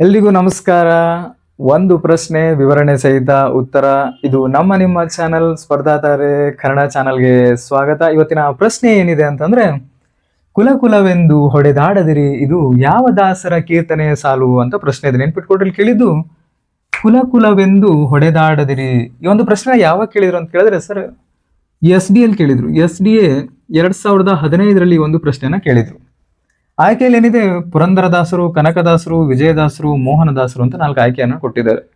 ಎಲ್ರಿಗೂ ನಮಸ್ಕಾರ. ಒಂದು ಪ್ರಶ್ನೆ, ವಿವರಣೆ ಸಹಿತ ಉತ್ತರ. ಇದು ನಮ್ಮ ನಿಮ್ಮ ಚಾನೆಲ್ ಸ್ಪರ್ಧಾತಾರೆ ಕನ್ನಡ ಚಾನಲ್ಗೆ ಸ್ವಾಗತ. ಇವತ್ತಿನ ಪ್ರಶ್ನೆ ಏನಿದೆ ಅಂತಂದ್ರೆ, ಕುಲಕುಲವೆಂದು ಹೊಡೆದಾಡದಿರಿ, ಇದು ಯಾವ ದಾಸರ ಕೀರ್ತನೆ ಸಾಲು ಅಂತ ಪ್ರಶ್ನೆ ಇದೆ. ನೆನ್ಪಿಟ್ಕೊಟ್ರಲ್ಲಿ ಕೇಳಿದ್ದು ಕುಲ ಕುಲವೆಂದು ಹೊಡೆದಾಡದಿರಿ. ಈ ಒಂದು ಪ್ರಶ್ನೆ ಯಾವಾಗ ಕೇಳಿದ್ರು ಅಂತ ಕೇಳಿದ್ರೆ, ಸರ್, ಎಸ್ ಡಿ ಎಲ್ ಕೇಳಿದ್ರು. ಎಸ್ ಡಿ ಎ ಎರಡ್ ಸಾವಿರದ ಹದಿನೈದರಲ್ಲಿ ಒಂದು ಪ್ರಶ್ನೆಯನ್ನ ಕೇಳಿದ್ರು. ಆಯ್ಕೆಯಲ್ಲಿ ಏನಿದೆ? ಪುರಂದರದಾಸರು, ಕನಕದಾಸರು, ವಿಜಯದಾಸರು, ಮೋಹನದಾಸರು ಅಂತ ನಾಲ್ಕು ಆಯ್ಕೆಯನ್ನು ಕೊಟ್ಟಿದ್ದಾರೆ.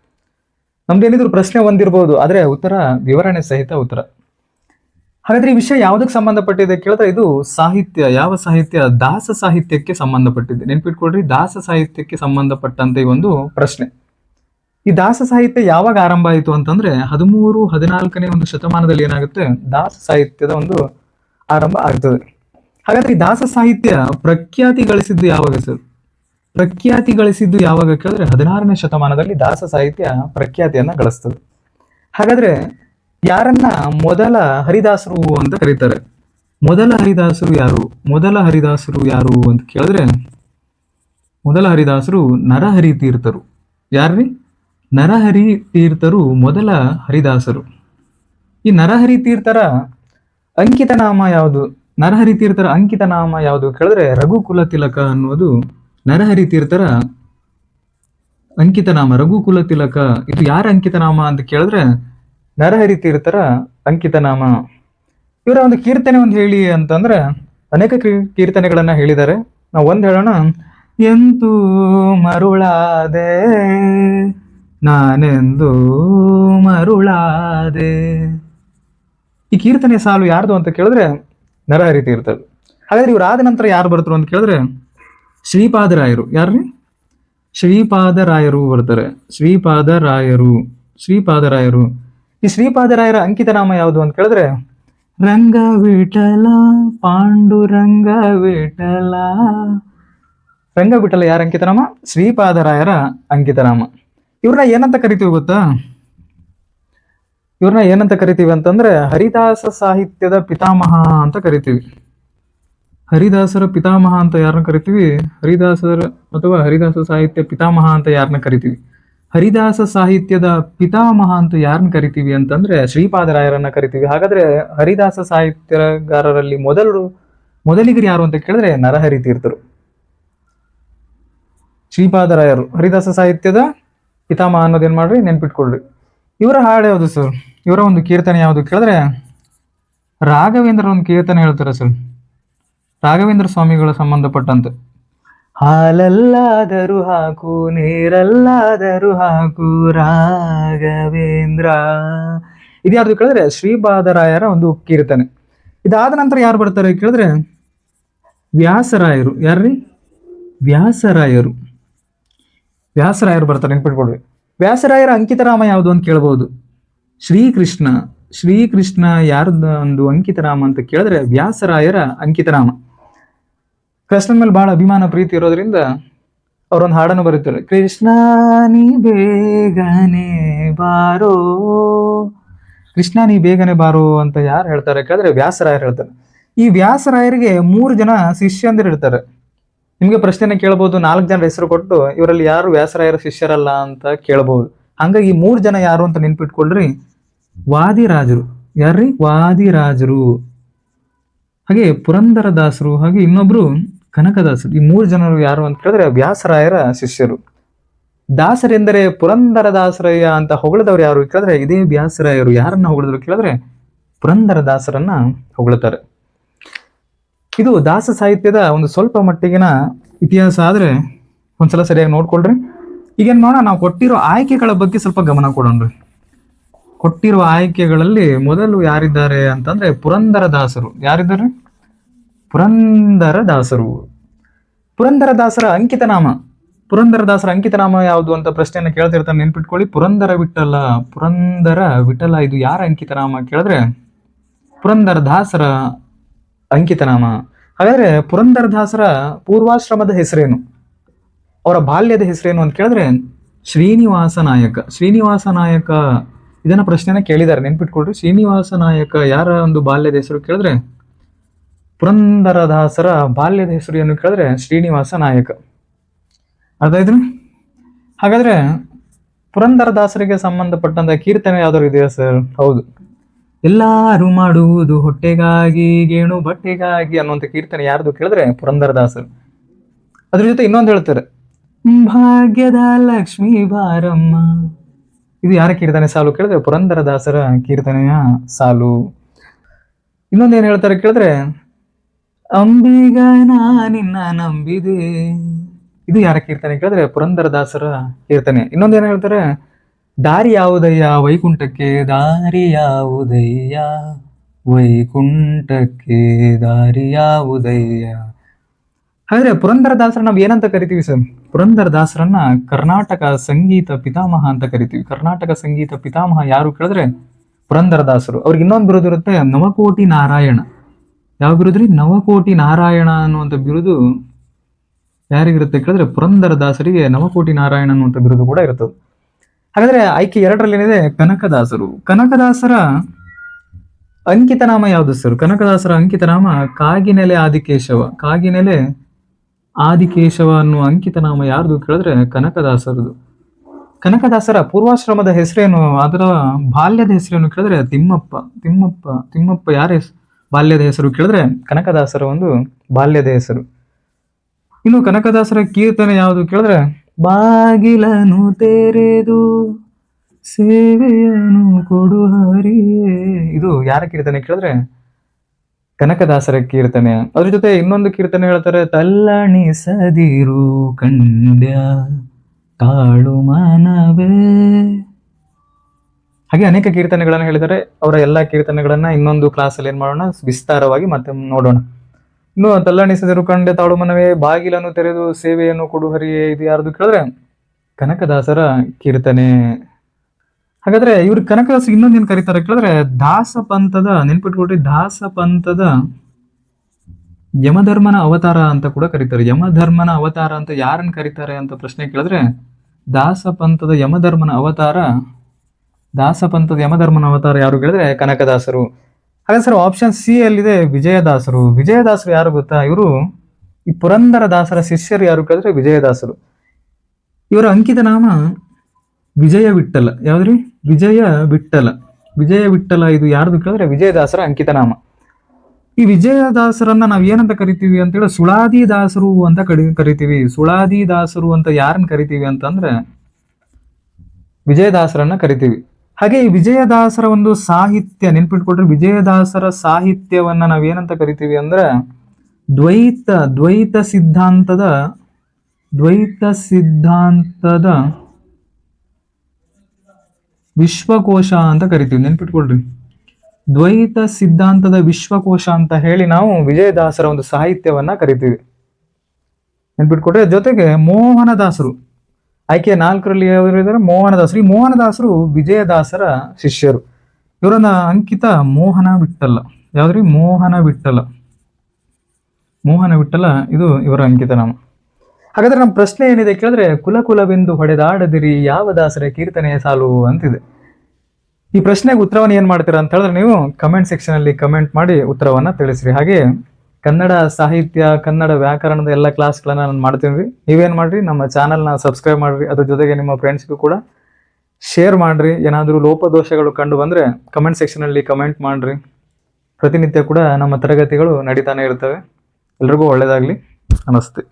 ನಮ್ದು ಏನಿದ್ರು ಪ್ರಶ್ನೆ ಒಂದಿರ್ಬೋದು, ಆದ್ರೆ ಉತ್ತರ ವಿವರಣೆ ಸಹಿತ ಉತ್ತರ. ಹಾಗಾದ್ರೆ ಈ ವಿಷಯ ಯಾವುದಕ್ಕೆ ಸಂಬಂಧಪಟ್ಟಿದೆ ಕೇಳಿದ್ರೆ ಇದು ಸಾಹಿತ್ಯ, ಯಾವ ಸಾಹಿತ್ಯ? ದಾಸ ಸಾಹಿತ್ಯಕ್ಕೆ ಸಂಬಂಧಪಟ್ಟಿದೆ. ನೆನ್ಪಿಟ್ಕೊಡ್ರಿ ದಾಸ ಸಾಹಿತ್ಯಕ್ಕೆ ಸಂಬಂಧಪಟ್ಟಂತೆ ಈ ಒಂದು ಪ್ರಶ್ನೆ. ಈ ದಾಸ ಸಾಹಿತ್ಯ ಯಾವಾಗ ಆರಂಭ ಆಯಿತು ಅಂತಂದ್ರೆ ಹದಿಮೂರು, ಹದಿನಾಲ್ಕನೇ ಒಂದು ಶತಮಾನದಲ್ಲಿ ಏನಾಗುತ್ತೆ? ದಾಸ ಸಾಹಿತ್ಯದ ಒಂದು ಆರಂಭ ಆಗ್ತದೆ. ಹಾಗಾದ್ರೆ ದಾಸ ಸಾಹಿತ್ಯ ಪ್ರಖ್ಯಾತಿ ಗಳಿಸಿದ್ದು ಯಾವಾಗ ಸರ್? ಪ್ರಖ್ಯಾತಿ ಗಳಿಸಿದ್ದು ಯಾವಾಗ ಕೇಳಿದ್ರೆ ಹದಿನಾರನೇ ಶತಮಾನದಲ್ಲಿ ದಾಸ ಸಾಹಿತ್ಯ ಪ್ರಖ್ಯಾತಿಯನ್ನ ಗಳಿಸ್ತದೆ. ಹಾಗಾದ್ರೆ ಯಾರನ್ನ ಮೊದಲ ಹರಿದಾಸರು ಅಂತ ಕರೀತಾರೆ? ಮೊದಲ ಹರಿದಾಸರು ಯಾರು? ಮೊದಲ ಹರಿದಾಸರು ಯಾರು ಅಂತ ಕೇಳಿದ್ರೆ ಮೊದಲ ಹರಿದಾಸರು ನರಹರಿ ತೀರ್ಥರು. ಯಾರ್ರಿ? ನರಹರಿ ತೀರ್ಥರು ಮೊದಲ ಹರಿದಾಸರು. ಈ ನರಹರಿ ತೀರ್ಥರ ಅಂಕಿತ ನಾಮ ಯಾವುದು? ನರಹರಿ ತೀರ್ಥರ ಅಂಕಿತ ನಾಮ ಯಾವುದು ಕೇಳಿದ್ರೆ ರಘುಕುಲ ತಿಲಕ ಅನ್ನೋದು ನರಹರಿ ತೀರ್ಥರ ಅಂಕಿತ ನಾಮ. ರಘುಕುಲ ತಿಲಕ, ಇದು ಯಾರ ಅಂಕಿತ ನಾಮ ಅಂತ ಕೇಳಿದ್ರೆ ನರಹರಿ ತೀರ್ಥರ ಅಂಕಿತ ನಾಮ. ಇವರ ಒಂದು ಕೀರ್ತನೆ ಒಂದು ಹೇಳಿ ಅಂತಂದ್ರೆ ಅನೇಕ ಕೀರ್ತನೆಗಳನ್ನ ಹೇಳಿದ್ದಾರೆ. ನಾವು ಒಂದ್ ಹೇಳೋಣ. ಎಂತೂ ಮರುಳಾದೆ, ನಾನೆಂದು ಮರುಳಾದೆ. ಈ ಕೀರ್ತನೆ ಸಾಲು ಯಾರ್ದು ಅಂತ ಕೇಳಿದ್ರೆ ನರಹರಿ ಇರ್ತವೆ. ಹಾಗಾದ್ರೆ ಇವ್ರು ಆದ ನಂತರ ಯಾರು ಬರ್ತಾರೆ ಅಂತ ಕೇಳಿದ್ರೆ ಶ್ರೀಪಾದರಾಯರು ಯಾರ್ರಿ? ಶ್ರೀಪಾದರಾಯರು ಬರ್ತಾರೆ. ಶ್ರೀಪಾದರಾಯರು ಶ್ರೀಪಾದರಾಯರು ಈ ಶ್ರೀಪಾದರಾಯರ ಅಂಕಿತ ನಾಮ ಯಾವುದು ಅಂತ ಕೇಳಿದ್ರೆ, ರಂಗ ವಿಠಲ, ಪಾಂಡುರಂಗ ವಿಠಲ. ರಂಗ ವಿಠಲ ಯಾರ ಅಂಕಿತ ನಾಮ ಶ್ರೀಪಾದರಾಯರ ಅಂಕಿತ ನಾಮ ಇವ್ರನ್ನ ಏನಂತ ಕರಿತೀವಿ ಗೊತ್ತಾ? ಇವ್ರನ್ನ ಏನಂತ ಕರಿತೀವಿ ಅಂತಂದ್ರೆ ಹರಿದಾಸ ಸಾಹಿತ್ಯದ ಪಿತಾಮಹ ಅಂತ ಕರಿತೀವಿ. ಹರಿದಾಸರ ಪಿತಾಮಹ ಅಂತ ಯಾರನ್ನ ಕರಿತೀವಿ? ಹರಿದಾಸರ ಅಥವಾ ಹರಿದಾಸ ಸಾಹಿತ್ಯ ಪಿತಾಮಹ ಅಂತ ಯಾರನ್ನ ಕರಿತೀವಿ? ಹರಿದಾಸ ಸಾಹಿತ್ಯದ ಪಿತಾಮಹ ಅಂತ ಯಾರನ್ನ ಕರಿತೀವಿ ಅಂತಂದ್ರೆ ಶ್ರೀಪಾದರಾಯರನ್ನ ಕರಿತೀವಿ. ಹಾಗಾದ್ರೆ ಹರಿದಾಸ ಸಾಹಿತ್ಯಗಾರರಲ್ಲಿ ಮೊದಲು ಮೊದಲಿಗರು ಯಾರು ಅಂತ ಕೇಳಿದ್ರೆ ನರಹರಿ ತೀರ್ಥರು. ಶ್ರೀಪಾದರಾಯರು. ಹರಿದಾಸ ಸಾಹಿತ್ಯದ ಪಿತಾಮಹ ಅನ್ನೋದೇನ್ ಮಾಡ್ರಿ? ನೆನ್ಪಿಟ್ಕೊಳ್ರಿ. ಇವರ ಹಾಡು ಯಾವುದು ಸರ್? ಇವರ ಒಂದು ಕೀರ್ತನೆ ಯಾವುದು ಕೇಳಿದ್ರೆ ರಾಘವೇಂದ್ರ ಒಂದು ಕೀರ್ತನೆ ಹೇಳ್ತಾರೆ ಸರ್. ರಾಘವೇಂದ್ರ ಸ್ವಾಮಿಗಳ ಸಂಬಂಧಪಟ್ಟಂತೆ. ಹಾಲಲ್ಲಾದರೂ ಹಾಕು, ನೀರಲ್ಲಾದರೂ ಹಾಕು, ರಾಘವೇಂದ್ರ. ಇದು ಯಾರ್ದು ಕೇಳಿದ್ರೆ, ಶ್ರೀಪಾದರಾಯರ ಒಂದು ಕೀರ್ತನೆ. ಇದಾದ ನಂತರ ಯಾರು ಬರ್ತಾರೆ ಕೇಳಿದ್ರೆ, ವ್ಯಾಸರಾಯರು. ಯಾರ್ರಿ? ವ್ಯಾಸರಾಯರು. ವ್ಯಾಸರಾಯರು ಬರ್ತಾರೆ ನೆನ್ಪಿಟ್ಕೊಡ್ರಿ ವ್ಯಾಸರಾಯರ ಅಂಕಿತರಾಮ ಯಾವುದು ಅಂತ ಕೇಳಬಹುದು ಶ್ರೀಕೃಷ್ಣ. ಶ್ರೀಕೃಷ್ಣ ಯಾರದ ಒಂದು ಅಂಕಿತರಾಮ ಅಂತ ಕೇಳಿದ್ರೆ ವ್ಯಾಸರಾಯರ ಅಂಕಿತರಾಮ. ಕೃಷ್ಣನ ಮೇಲೆ ಬಹಳ ಅಭಿಮಾನ, ಪ್ರೀತಿ ಇರೋದ್ರಿಂದ ಅವರೊಂದು ಹಾಡನ್ನು ಬರೀತಾರೆ. ಕೃಷ್ಣ, ನೀ ಬೇಗನೆ ಬಾರೋ. ಕೃಷ್ಣ, ನೀ ಬೇಗನೆ ಬಾರೋ ಅಂತ ಯಾರು ಹೇಳ್ತಾರೆ ಕೇಳಿದ್ರೆ ವ್ಯಾಸರಾಯರು ಹೇಳ್ತಾರೆ. ಈ ವ್ಯಾಸರಾಯರಿಗೆ ಮೂರು ಜನ ಶಿಷ್ಯಂದಿರು ಇರ್ತಾರೆ. ನಿಮಗೆ ಪ್ರಶ್ನೆನ ಕೇಳಬಹುದು ನಾಲ್ಕು ಜನರ ಹೆಸರು ಕೊಟ್ಟು ಇವರಲ್ಲಿ ಯಾರು ವ್ಯಾಸರಾಯರ ಶಿಷ್ಯರಲ್ಲ ಅಂತ ಕೇಳಬಹುದು ಹಂಗಾಗಿ ಮೂರು ಜನ ಯಾರು ಅಂತ ನೆನ್ಪಿಟ್ಕೊಳ್ರಿ. ವಾದಿರಾಜರು. ಯಾರ್ರಿ? ವಾದಿರಾಜರು. ಹಾಗೆ ಪುರಂದರದಾಸರು, ಹಾಗೆ ಇನ್ನೊಬ್ರು ಕನಕದಾಸರು. ಈ ಮೂರು ಜನರು ಯಾರು ಅಂತ ಕೇಳಿದ್ರೆ ವ್ಯಾಸರಾಯರ ಶಿಷ್ಯರು. ದಾಸರೆಂದರೆ ಪುರಂದರದಾಸರಯ್ಯ ಅಂತ ಹೊಗಳಿದವರು ಯಾರು ಕೇಳಿದ್ರೆ ಇದೇ ವ್ಯಾಸರಾಯರು. ಯಾರನ್ನ ಹೊಗಳಿದ್ರು ಕೇಳಿದ್ರೆ ಪುರಂದರದಾಸರನ್ನ ಹೊಗಳ್ತಾರೆ. ಇದು ದಾಸ ಸಾಹಿತ್ಯದ ಒಂದು ಸ್ವಲ್ಪ ಮಟ್ಟಿಗಿನ ಇತಿಹಾಸ ಆದ್ರೆ ಒಂದ್ಸಲ ಸರಿಯಾಗಿ ನೋಡ್ಕೊಳ್ರಿ. ಈಗೇನ್ ಮಾಡೋಣ, ನಾವು ಕೊಟ್ಟಿರೋ ಆಯ್ಕೆಗಳ ಬಗ್ಗೆ ಸ್ವಲ್ಪ ಗಮನ ಕೊಡೋಣ್ರಿ. ಕೊಟ್ಟಿರುವ ಆಯ್ಕೆಗಳಲ್ಲಿ ಮೊದಲು ಯಾರಿದ್ದಾರೆ ಅಂತಂದ್ರೆ ಪುರಂದರ ದಾಸರು. ಯಾರಿದ್ದಾರೆ? ಪುರಂದರ ದಾಸರು. ಪುರಂದರ ದಾಸರ ಅಂಕಿತ ನಾಮ. ಪುರಂದರದಾಸರ ಅಂಕಿತ ನಾಮ ಯಾವುದು ಅಂತ ಪ್ರಶ್ನೆಯನ್ನು ಕೇಳ್ತಿರ್ತಾನೆ, ನೆನ್ಪಿಟ್ಕೊಳ್ಳಿ. ಪುರಂದರ ವಿಠಲ. ಪುರಂದರ ವಿಠಲ, ಇದು ಯಾರ ಅಂಕಿತ ನಾಮ ಕೇಳಿದ್ರೆ? ಪುರಂದರದಾಸರ ಅಂಕಿತ ನಾಮ. ಹಾಗಾದ್ರೆ ಪುರಂದರದಾಸರ ಪೂರ್ವಾಶ್ರಮದ ಹೆಸರೇನು? ಅವರ ಬಾಲ್ಯದ ಹೆಸರೇನು ಅಂತ ಕೇಳಿದ್ರೆ ಶ್ರೀನಿವಾಸ ನಾಯಕ. ಶ್ರೀನಿವಾಸ ನಾಯಕ, ಇದನ್ನ ಪ್ರಶ್ನೆನ ಕೇಳಿದ್ದಾರೆ ನೆನ್ಪಿಟ್ಕೊಳ್ರಿ. ಶ್ರೀನಿವಾಸ ನಾಯಕ ಯಾರ ಒಂದು ಬಾಲ್ಯದ ಹೆಸರು ಕೇಳಿದ್ರೆ ಪುರಂದರದಾಸರ ಬಾಲ್ಯದ ಹೆಸರು ಏನು ಕೇಳಿದ್ರೆ ಶ್ರೀನಿವಾಸ ನಾಯಕ. ಅರ್ಥ ಇದ್ರು ಹಾಗಾದ್ರೆ ಪುರಂದರದಾಸರಿಗೆ ಸಂಬಂಧಪಟ್ಟಂತ ಕೀರ್ತನೆ ಯಾವ್ದಾದ್ರು ಇದೆಯಾ ಸರ್? ಹೌದು. ಎಲ್ಲಾರು ಮಾಡುವುದು ಹೊಟ್ಟೆಗಾಗಿ, ಗೇಣು ಬಟ್ಟೆಗಾಗಿ ಅನ್ನುವಂಥ ಕೀರ್ತನೆ ಯಾರ್ದು ಕೇಳಿದ್ರೆ ಪುರಂದರದಾಸರು. ಅದ್ರ ಜೊತೆ ಇನ್ನೊಂದು ಹೇಳ್ತಾರೆ, ಭಾಗ್ಯದ ಲಕ್ಷ್ಮೀ ಬಾರಮ್ಮ. ಇದು ಯಾರ ಕೀರ್ತನೆ ಸಾಲು ಕೇಳಿದ್ರೆ ಪುರಂದರದಾಸರ ಕೀರ್ತನೆಯ ಸಾಲು. ಇನ್ನೊಂದು ಏನ್ ಹೇಳ್ತಾರೆ ಕೇಳಿದ್ರೆ, ಅಂಬಿಗ ನಾ ನಿನ್ನ ನಂಬಿದೆ. ಇದು ಯಾರ ಕೀರ್ತನೆ ಕೇಳಿದ್ರೆ ಪುರಂದರದಾಸರ ಕೀರ್ತನೆ. ಇನ್ನೊಂದು ಏನ್ ಹೇಳ್ತಾರೆ ದಾರಿ ಯಾವುದಯ್ಯ ವೈಕುಂಠಕ್ಕೆ ದಾರಿ ಯಾವುದಯ್ಯ ವೈಕುಂಠಕ್ಕೆ ದಾರಿ ಯಾವುದಯ್ಯ ಹಾಗಾದ್ರೆ ಪುರಂದರದಾಸರ ನಾವು ಏನಂತ ಕರಿತೀವಿ ಸರ್? ಪುರಂದರದಾಸರನ್ನ ಕರ್ನಾಟಕ ಸಂಗೀತ ಪಿತಾಮಹ ಅಂತ ಕರಿತೀವಿ. ಕರ್ನಾಟಕ ಸಂಗೀತ ಪಿತಾಮಹ ಯಾರು ಕೇಳಿದ್ರೆ? ಪುರಂದರದಾಸರು. ಅವ್ರಿಗೆ ಇನ್ನೊಂದು ಬಿರುದು ಇರುತ್ತೆ, ನವಕೋಟಿ ನಾರಾಯಣ. ಯಾವ ಬಿರುದ್ರಿ? ನವಕೋಟಿ ನಾರಾಯಣ ಅನ್ನುವಂಥ ಬಿರುದು ಯಾರಿಗಿರುತ್ತೆ ಕೇಳಿದ್ರೆ ಪುರಂದರದಾಸರಿಗೆ, ನವಕೋಟಿ ನಾರಾಯಣ ಅನ್ನುವಂಥ ಬಿರುದು ಕೂಡ ಇರ್ತದೆ. ಹಾಗಾದ್ರೆ ಆಯ್ಕೆ ಎರಡರಲ್ಲಿ ಏನಿದೆ ಕನಕದಾಸರು. ಕನಕದಾಸರ ಅಂಕಿತನಾಮ ಯಾವುದು ಸರ್? ಕನಕದಾಸರ ಅಂಕಿತನಾಮ ಕಾಗಿನೆಲೆ ಆದಿಕೇಶವ. ಕಾಗಿನೆಲೆ ಆದಿಕೇಶವ ಅನ್ನುವ ಅಂಕಿತನಾಮ ಯಾರ್ದು ಕೇಳಿದ್ರೆ ಕನಕದಾಸರದು. ಕನಕದಾಸರ ಪೂರ್ವಾಶ್ರಮದ ಹೆಸರೇನು? ಅದರ ಬಾಲ್ಯದ ಹೆಸರೇನು ಕೇಳಿದ್ರೆ ತಿಮ್ಮಪ್ಪ. ತಿಮ್ಮಪ್ಪ ತಿಮ್ಮಪ್ಪ ಯಾರ ಬಾಲ್ಯದ ಹೆಸರು ಕೇಳಿದ್ರೆ ಕನಕದಾಸರ ಒಂದು ಬಾಲ್ಯದ ಹೆಸರು. ಇನ್ನು ಕನಕದಾಸರ ಕೀರ್ತನೆ ಯಾವುದು ಕೇಳಿದ್ರೆ ಬಾಗಿಲನು ತೆರೆದು ಸೇವೆಯನ್ನು ಕೊಡು ಹರಿಯೇ. ಇದು ಯಾರ ಕೀರ್ತನೆ ಕೇಳಿದ್ರೆ? ಕನಕದಾಸರ ಕೀರ್ತನೆ. ಅದ್ರ ಜೊತೆ ಇನ್ನೊಂದು ಕೀರ್ತನೆ ಹೇಳ್ತಾರೆ ತಲ್ಲಣಿಸದಿರು ಕಂಡ್ಯ ಕಾಳು ಮಾನವೇ. ಹಾಗೆ ಅನೇಕ ಕೀರ್ತನೆಗಳನ್ನು ಹೇಳಿದ್ದಾರೆ. ಅವರ ಎಲ್ಲ ಕೀರ್ತನೆಗಳನ್ನ ಇನ್ನೊಂದು ಕ್ಲಾಸಲ್ಲಿ ಏನ್ ಮಾಡೋಣ? ವಿಸ್ತಾರವಾಗಿ ಮತ್ತೆ ನೋಡೋಣ. ಇನ್ನು ತಲ್ಲಣಿಸದಿರು ಕಂಡೆ ತಾಳು ಮನವೇ, ಬಾಗಿಲನ್ನು ತೆರೆದು ಸೇವೆಯನ್ನು ಕೊಡು ಹರಿಯೇ ಇದು ಯಾರ್ದು ಕೇಳಿದ್ರೆ ಕನಕದಾಸರ ಕೀರ್ತನೆ. ಹಾಗಾದ್ರೆ ಇವ್ರು ಕನಕದಾಸ ಇನ್ನೊಂದೇನು ಕರೀತಾರೆ ಕೇಳಿದ್ರೆ ದಾಸ ಪಂಥದ, ನೆನ್ಪಿಟ್ಕೊಳ್ರಿ, ದಾಸ ಪಂಥದ ಯಮಧರ್ಮನ ಅವತಾರ ಅಂತ ಕೂಡ ಕರೀತಾರೆ. ಯಮಧರ್ಮನ ಅವತಾರ ಅಂತ ಯಾರನ್ನ ಕರೀತಾರೆ ಅಂತ ಪ್ರಶ್ನೆ ಕೇಳಿದ್ರೆ ದಾಸ ಪಂಥದ ಯಮಧರ್ಮನ ಅವತಾರ, ದಾಸ ಪಂಥದ ಯಮಧರ್ಮನ ಅವತಾರ ಯಾರು ಕೇಳಿದ್ರೆ ಕನಕದಾಸರು. ಹಾಗಾದ್ರೆ ಸರ್ ಆಪ್ಷನ್ ಸಿ ಅಲ್ಲಿದೆ ವಿಜಯದಾಸರು. ವಿಜಯದಾಸರು ಯಾರು ಗೊತ್ತಾ? ಇವರು ಈ ಪುರಂದರ ದಾಸರ ಶಿಷ್ಯರು ಯಾರು ಕೇಳಿದ್ರೆ ವಿಜಯದಾಸರು. ಇವರ ಅಂಕಿತ ನಾಮ ವಿಜಯ ವಿಠಲ ಯಾವ್ದ್ರಿ? ವಿಜಯ ವಿಠಲ ವಿಜಯ ವಿಠಲ ಇದು ಯಾರ್ದು ಕೇಳಿದ್ರೆ ವಿಜಯದಾಸರ ಅಂಕಿತ ನಾಮ. ಈ ವಿಜಯದಾಸರನ್ನ ನಾವ್ ಏನಂತ ಕರಿತೀವಿ ಅಂತ ಹೇಳಿ ಸುಳಾದಿ ದಾಸರು ಅಂತ ಕಡಿ ಕರಿತೀವಿ. ಸುಳಾದಿ ದಾಸರು ಅಂತ ಯಾರನ್ನ ಕರಿತೀವಿ ಅಂತಂದ್ರೆ ವಿಜಯದಾಸರನ್ನ ಕರಿತೀವಿ. ಹಾಗೆ ಈ ವಿಜಯದಾಸರ ಒಂದು ಸಾಹಿತ್ಯ ನೆನ್ಪಿಟ್ಕೊಟ್ರೆ ವಿಜಯದಾಸರ ಸಾಹಿತ್ಯವನ್ನ ನಾವೇನಂತ ಕರಿತೀವಿ ಅಂದ್ರೆ ದ್ವೈತ ದ್ವೈತ ಸಿದ್ಧಾಂತದ ದ್ವೈತ ಸಿದ್ಧಾಂತದ ವಿಶ್ವಕೋಶ ಅಂತ ಕರಿತೀವಿ, ನೆನ್ಪಿಟ್ಕೊಳ್ರಿ. ದ್ವೈತ ಸಿದ್ಧಾಂತದ ವಿಶ್ವಕೋಶ ಅಂತ ಹೇಳಿ ನಾವು ವಿಜಯದಾಸರ ಒಂದು ಸಾಹಿತ್ಯವನ್ನ ಕರಿತೀವಿ. ನೆನ್ಪಿಟ್ಕೊಟ್ರೆ ಜೊತೆಗೆ ಮೋಹನದಾಸರು. ಆಯ್ಕೆ ನಾಲ್ಕರಲ್ಲಿ ಯಾರು ಇದ್ದಾರೆ ಮೋಹನದಾಸರು. ಈ ಮೋಹನದಾಸರು ವಿಜಯದಾಸರ ಶಿಷ್ಯರು. ಇವರನ್ನ ಅಂಕಿತ ಮೋಹನ ಬಿಟ್ಟಲ್ಲ ಯಾವ್ದ್ರಿ? ಮೋಹನ ವಿಠ್ಠಲ. ಮೋಹನ ವಿಠ್ಠಲ, ಇದು ಇವರ ಅಂಕಿತ ನಾಮ. ಹಾಗಾದ್ರೆ ನಮ್ಮ ಪ್ರಶ್ನೆ ಏನಿದೆ ಕೇಳಿದ್ರೆ ಕುಲಕುಲವೆಂದು ಹೊಡೆದಾಡದಿರಿ, ಯಾವ ದಾಸರ ಕೀರ್ತನೆಯ ಸಾಲು ಅಂತಿದೆ. ಈ ಪ್ರಶ್ನೆಗೆ ಉತ್ತರವನ್ನು ಏನ್ ಮಾಡ್ತೀರಾ ಅಂತ ಹೇಳಿದ್ರೆ ನೀವು ಕಮೆಂಟ್ ಸೆಕ್ಷನ್ ಅಲ್ಲಿ ಕಮೆಂಟ್ ಮಾಡಿ ಉತ್ತರವನ್ನ ತಿಳಿಸ್ರಿ. ಹಾಗೆ ಕನ್ನಡ ಸಾಹಿತ್ಯ, ಕನ್ನಡ ವ್ಯಾಕರಣದ ಎಲ್ಲ ಕ್ಲಾಸ್ಗಳನ್ನು ನಾನು ಮಾಡ್ತೀನಿ. ನೀವೇನ್ ಮಾಡ್ರಿ, ನಮ್ಮ ಚಾನಲ್ನ ಸಬ್ಸ್ಕ್ರೈಬ್ ಮಾಡ್ರಿ. ಅದ್ರ ಜೊತೆಗೆ ನಿಮ್ಮ ಫ್ರೆಂಡ್ಸ್ಗೂ ಕೂಡ ಶೇರ್ ಮಾಡ್ರಿ. ಏನಾದರೂ ಲೋಪದೋಷಗಳು ಕಂಡು ಬಂದ್ರೆ ಕಮೆಂಟ್ ಸೆಕ್ಷನ್ ಅಲ್ಲಿ ಕಮೆಂಟ್ ಮಾಡ್ರಿ. ಪ್ರತಿನಿತ್ಯ ಕೂಡ ನಮ್ಮ ತರಗತಿಗಳು ನಡೀತಾನೆ ಇರ್ತವೆ. ಎಲ್ರಿಗೂ ಒಳ್ಳೆಯದಾಗಲಿ ನಮಸ್ತೆ.